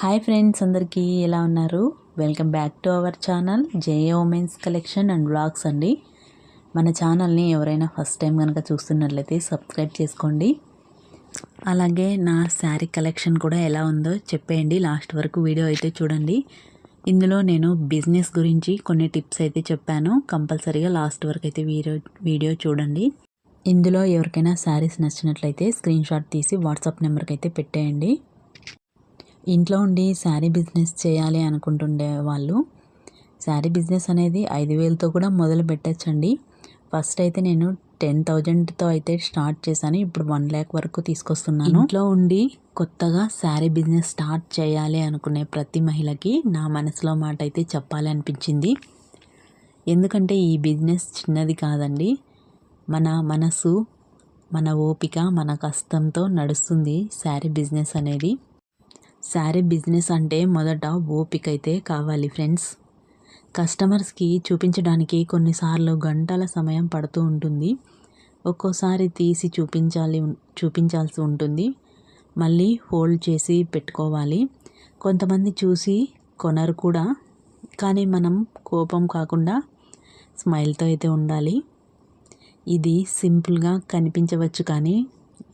Hi friends అందరికీ ఎలా ఉన్నారు? Welcome back to our channel. JA women's collection and blogs అండి. మన ఛానల్ని ఎవరైనా ఫస్ట్ టైం కనుక చూస్తున్నట్లయితే సబ్స్క్రైబ్ చేసుకోండి. అలాగే నా శారీ కలెక్షన్ కూడా ఎలా ఉందో చెప్పేయండి. లాస్ట్ వరకు వీడియో అయితే చూడండి. ఇందులో నేను బిజినెస్ గురించి కొన్ని టిప్స్ అయితే చెప్పాను. కంపల్సరీగా లాస్ట్ వరకు అయితే వీడియో వీడియో చూడండి. ఇందులో ఎవరికైనా శారీస్ నచ్చినట్లయితే స్క్రీన్ షాట్ తీసి వాట్సాప్ నెంబర్కి అయితే పెట్టేయండి. ఇంట్లో ఉండి శారీ బిజినెస్ చేయాలి అనుకుంటుండే వాళ్ళు శారీ బిజినెస్ అనేది ఐదు వేలతో కూడా మొదలు పెట్టచ్చండి. ఫస్ట్ అయితే నేను టెన్ థౌజండ్తో అయితే స్టార్ట్ చేశాను. ఇప్పుడు వన్ ల్యాక్ వరకు తీసుకొస్తున్నాను. ఇంట్లో ఉండి కొత్తగా శారీ బిజినెస్ స్టార్ట్ చేయాలి అనుకునే ప్రతి మహిళకి నా మనసులో మాట అయితే చెప్పాలి అనిపించింది. ఎందుకంటే ఈ బిజినెస్ చిన్నది కాదండి. మన మనసు మన ఓపిక మన కష్టంతో నడుస్తుంది శారీ బిజినెస్ అనేది. శారీ బిజినెస్ అంటే మొదట ఓపిక అయితే కావాలి ఫ్రెండ్స్. కస్టమర్స్కి చూపించడానికి కొన్నిసార్లు గంటల సమయం పడుతూ ఉంటుంది. ఒక్కోసారి తీసి చూపించాలి చూపించాల్సి ఉంటుంది. మళ్ళీ హోల్డ్ చేసి పెట్టుకోవాలి. కొంతమంది చూసి కొనరు కూడా. కానీ మనం కోపం కాకుండా స్మైల్తో అయితే ఉండాలి. ఇది సింపుల్గా కనిపించవచ్చు కానీ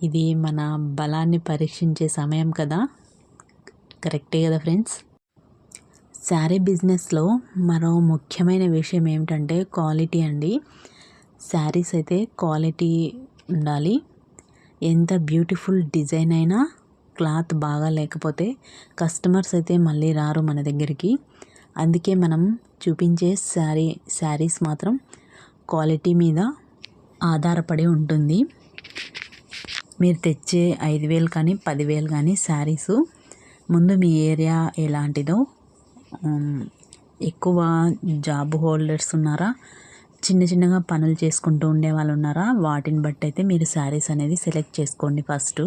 ఇది మన బలాన్ని పరీక్షించే సమయం కదా. కరెక్టే కదా ఫ్రెండ్స్? శారీ బిజినెస్లో మరో ముఖ్యమైన విషయం ఏమిటంటే క్వాలిటీ అండి. శారీస్ అయితే క్వాలిటీ ఉండాలి. ఎంత బ్యూటిఫుల్ డిజైన్ అయినా క్లాత్ బాగా లేకపోతే కస్టమర్స్ అయితే మళ్ళీ రారు మన దగ్గరికి. అందుకే మనం చూపించే శారీ శారీస్ మాత్రం క్వాలిటీ మీద ఆధారపడి ఉంటుంది. మీరు తెచ్చే ఐదు వేలు కానీ పదివేలు కానీ శారీసు ముందు మీ ఏరియా ఎలాంటిదో ఎక్కువ జాబ్ హోల్డర్స్ ఉన్నారా? చిన్న చిన్నగా పనులు చేసుకుంటూ ఉండే వాళ్ళు ఉన్నారా? వాటిని బట్టి అయితే మీరు శారీస్ అనేది సెలెక్ట్ చేసుకోండి ఫస్ట్.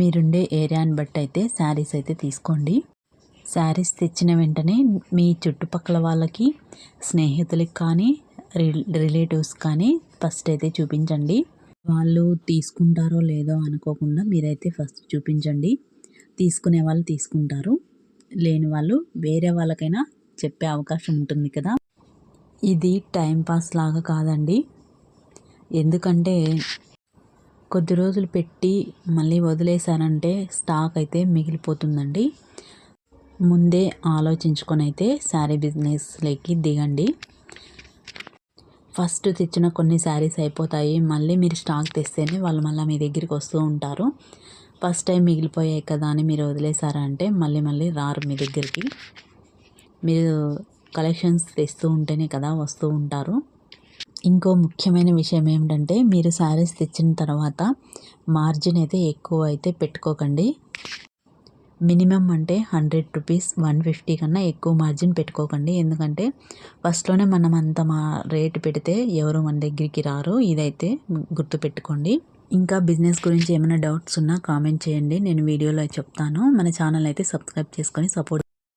మీరుండే ఏరియాని బట్టి అయితే శారీస్ అయితే తీసుకోండి. శారీస్ తెచ్చిన వెంటనే మీ చుట్టుపక్కల వాళ్ళకి స్నేహితులకి కానీ రిలేటివ్స్ కానీ ఫస్ట్ అయితే చూపించండి. వాళ్ళు తీసుకుంటారో లేదో అనుకోకుండా మీరైతే ఫస్ట్ చూపించండి. తీసుకునే వాళ్ళు తీసుకుంటారు. లేని వాళ్ళు వేరే వాళ్ళకైనా చెప్పే అవకాశం ఉంటుంది కదా. ఇది టైంపాస్ లాగా కాదండి. ఎందుకంటే కొద్ది రోజులు పెట్టి మళ్ళీ వదిలేశారంటే స్టాక్ అయితే మిగిలిపోతుందండి. ముందే ఆలోచించుకొని అయితే శారీ బిజినెస్లోకి దిగండి. ఫస్ట్ తెచ్చిన కొన్ని శారీస్ అయిపోతాయి. మళ్ళీ మీరు స్టాక్ తెస్తేనే వాళ్ళు మళ్ళీ మీ దగ్గరికి వస్తూ ఉంటారు. ఫస్ట్ టైం మిగిలిపోయాయి కదా అని మీరు వదిలేసారంటే మళ్ళీ మళ్ళీ రారు మీ దగ్గరికి. మీరు కలెక్షన్స్ తెస్తూ ఉంటేనే కదా వస్తూ ఉంటారు. ఇంకో ముఖ్యమైన విషయం ఏమిటంటే మీరు శారీస్ తెచ్చిన తర్వాత మార్జిన్ అయితే ఎక్కువ అయితే పెట్టుకోకండి. మినిమం అంటే హండ్రెడ్ రూపీస్ వన్ ఫిఫ్టీ కన్నా ఎక్కువ మార్జిన్ పెట్టుకోకండి. ఎందుకంటే ఫస్ట్లోనే మనం అంత మా రేటు పెడితే ఎవరు మన దగ్గరికి రారు ఇదైతే గుర్తుపెట్టుకోండి. ఇంకా బిజినెస్ గురించి ఏమైనా డౌట్స్ ఉన్నా కామెంట్ చేయండి. నేను వీడియోలో చెప్తాను. మన ఛానల్ అయితే సబ్స్క్రైబ్ చేసుకొని సపోర్ట్